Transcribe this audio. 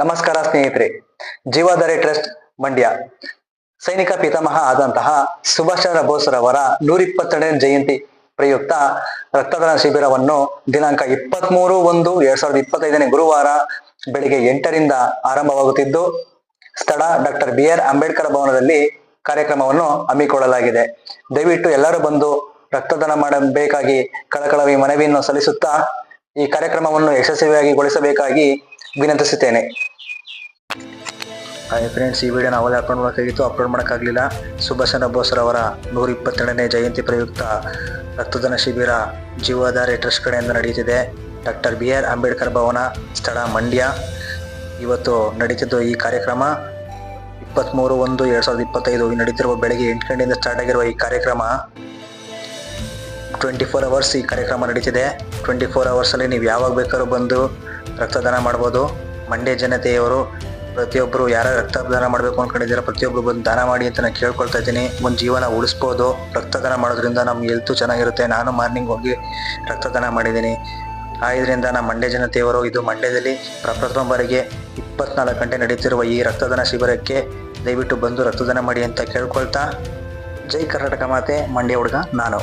ನಮಸ್ಕಾರ ಸ್ನೇಹಿತರೆ, ಜೀವಾಧಾರಿ ಟ್ರಸ್ಟ್ ಮಂಡ್ಯ. ಸೈನಿಕ ಪಿತಾಮಹ ಆದಂತಹ ಸುಭಾಷ್ ಚಂದ್ರ ಬೋಸ್ ರವರ ನೂರಿಪ್ಪತ್ತೆರಡನೇ ಜಯಂತಿ ಪ್ರಯುಕ್ತ ರಕ್ತದಾನ ಶಿಬಿರವನ್ನು ದಿನಾಂಕ ಇಪ್ಪತ್ಮೂರು ಒಂದು ಎರಡ್ ಸಾವಿರದ ಇಪ್ಪತ್ತೈದನೇ ಗುರುವಾರ ಬೆಳಿಗ್ಗೆ ಎಂಟರಿಂದ ಆರಂಭವಾಗುತ್ತಿದ್ದು, ಸ್ಥಳ ಡಾಕ್ಟರ್ ಬಿ ಆರ್ ಅಂಬೇಡ್ಕರ್ ಭವನದಲ್ಲಿ ಕಾರ್ಯಕ್ರಮವನ್ನು ಹಮ್ಮಿಕೊಳ್ಳಲಾಗಿದೆ. ದಯವಿಟ್ಟು ಎಲ್ಲರೂ ಬಂದು ರಕ್ತದಾನ ಮಾಡಬೇಕಾಗಿ ಕಳಕಳವಿ ಮನವಿಯನ್ನು ಸಲ್ಲಿಸುತ್ತಾ ಈ ಕಾರ್ಯಕ್ರಮವನ್ನು ಯಶಸ್ವಿಯಾಗಿ ಗೊಳಿಸಬೇಕಾಗಿ ವಿನಂತಿಸುತ್ತೇನೆ. ಹಾಯ್ ಫ್ರೆಂಡ್ಸ್ ಈ ವಿಡಿಯೋ ನಾವಲ್ಲಿ ಅಪ್ಲೋಡ್ ಮಾಡೋಕ್ಕಾಗಿತ್ತು ಅಪ್ಲೋಡ್ ಮಾಡೋಕ್ಕಾಗಲಿಲ್ಲ. ಸುಭಾಷ್ ಚಂದ್ರ ಬೋಸ್ ರವರ ನೂರ ಇಪ್ಪತ್ತೆರಡನೇ ಜಯಂತಿ ಪ್ರಯುಕ್ತ ರಕ್ತದಾನ ಶಿಬಿರ ಜೀವಾಧಾರಿ ಟ್ರಸ್ಟ್ ಕಡೆಯಿಂದ ನಡೆಯುತ್ತಿದೆ. Doctor B R Ambedkar Bhavan, ಸ್ಥಳ ಮಂಡ್ಯ. ಇವತ್ತು ನಡೀತಿದ್ದು ಈ ಕಾರ್ಯಕ್ರಮ. ಇಪ್ಪತ್ತ್ಮೂರು ಒಂದು ಎರಡು ಸಾವಿರದ ಇಪ್ಪತ್ತೈದು ನಡೀತಿರುವ ಬೆಳಗ್ಗೆ ಎಂಟು ಗಂಟೆಯಿಂದ ಸ್ಟಾರ್ಟ್ ಆಗಿರುವ ಈ ಕಾರ್ಯಕ್ರಮ. ಟ್ವೆಂಟಿ ಫೋರ್ ಅವರ್ಸ್ ಈ ಕಾರ್ಯಕ್ರಮ ನಡೀತಿದೆ. ಟ್ವೆಂಟಿ ಫೋರ್ ಅವರ್ಸಲ್ಲಿ ನೀವು ಯಾವಾಗ ಬೇಕಾದ್ರೂ ಬಂದು ರಕ್ತದಾನ ಮಾಡ್ಬೋದು. ಮಂಡ್ಯ ಜನತೆಯವರು ಪ್ರತಿಯೊಬ್ಬರು ಯಾರು ರಕ್ತದಾನ ಮಾಡಬೇಕು ಅನ್ಕೊಂಡಿದ್ದೀರಾ ಪ್ರತಿಯೊಬ್ಬರು ಬಂದು ದಾನ ಮಾಡಿ ಅಂತ ನಾನು ಕೇಳ್ಕೊಳ್ತಾ ಇದ್ದೀನಿ. ಒಂದು ಜೀವನ ಉಳಿಸ್ಬೋದು. ರಕ್ತದಾನ ಮಾಡೋದ್ರಿಂದ ನಮ್ಮ ಹೆಲ್ತು ಚೆನ್ನಾಗಿರುತ್ತೆ. ನಾನು ಮಾರ್ನಿಂಗ್ ಹೋಗಿ ರಕ್ತದಾನ ಮಾಡಿದ್ದೀನಿ. ಆದ್ದರಿಂದ ನಮ್ಮ ಮಂಡ್ಯ ಜನತೆಯವರು ಇದು ಮಂಡ್ಯದಲ್ಲಿ ಪ್ರಪ್ರಥಮ ಬಾರಿಗೆ ಇಪ್ಪತ್ನಾಲ್ಕು ಗಂಟೆ ನಡೀತಿರುವ ಈ ರಕ್ತದಾನ ಶಿಬಿರಕ್ಕೆ ದಯವಿಟ್ಟು ಬಂದು ರಕ್ತದಾನ ಮಾಡಿ ಅಂತ ಕೇಳ್ಕೊಳ್ತಾ. ಜೈ ಕರ್ನಾಟಕ ಮಾತೆ. ಮಂಡ್ಯ ಹುಡುಗ ನಾನು.